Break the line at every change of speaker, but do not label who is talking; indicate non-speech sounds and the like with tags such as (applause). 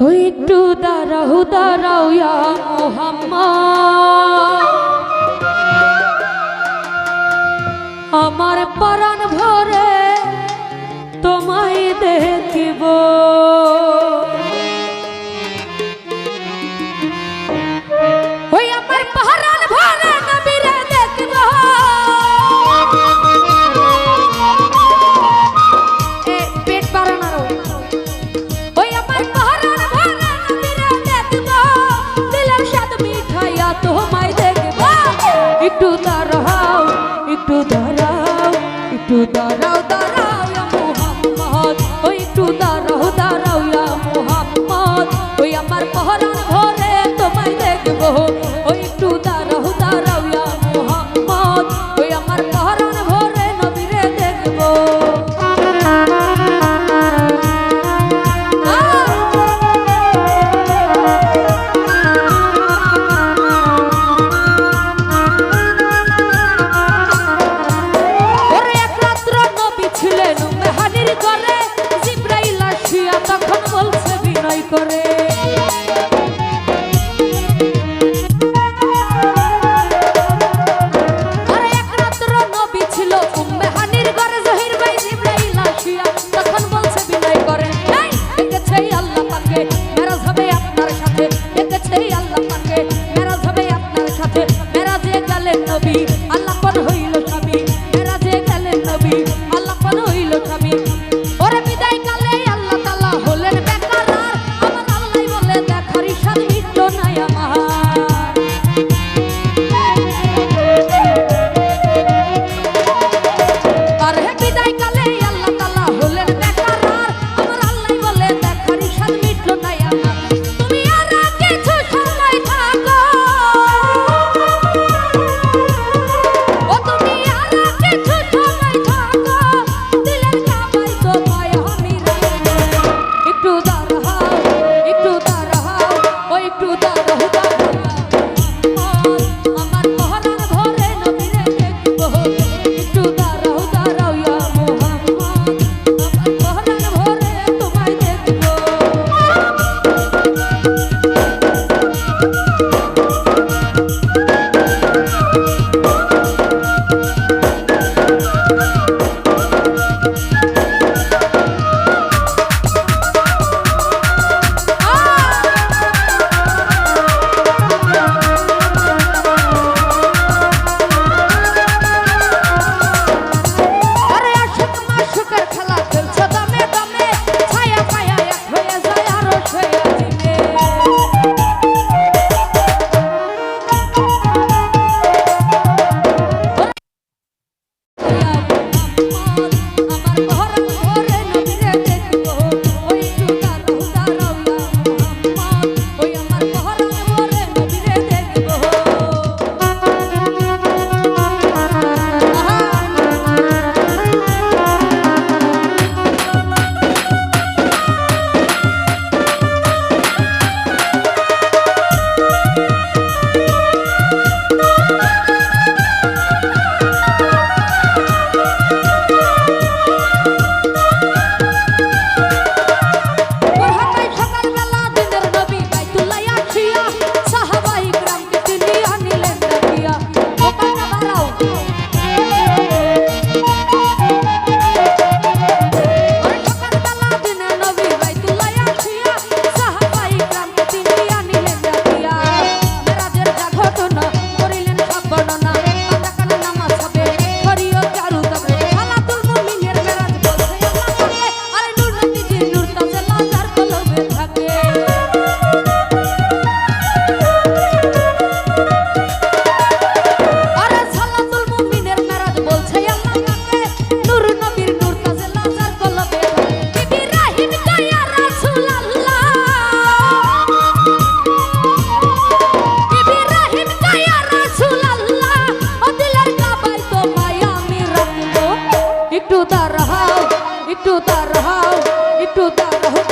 একটু দাঁড়াও দাঁড়াও ইয়া মোহাম্মদ। আমার পরাণ ভরে তোমায় দেখিব। একটু মেহানির করে জিব্রাইল আসিয়া তখন বলছে বিনয় করে। Oh, Thank (laughs) you. একটু তার হাও একটু তার হাও একটু তার হাও।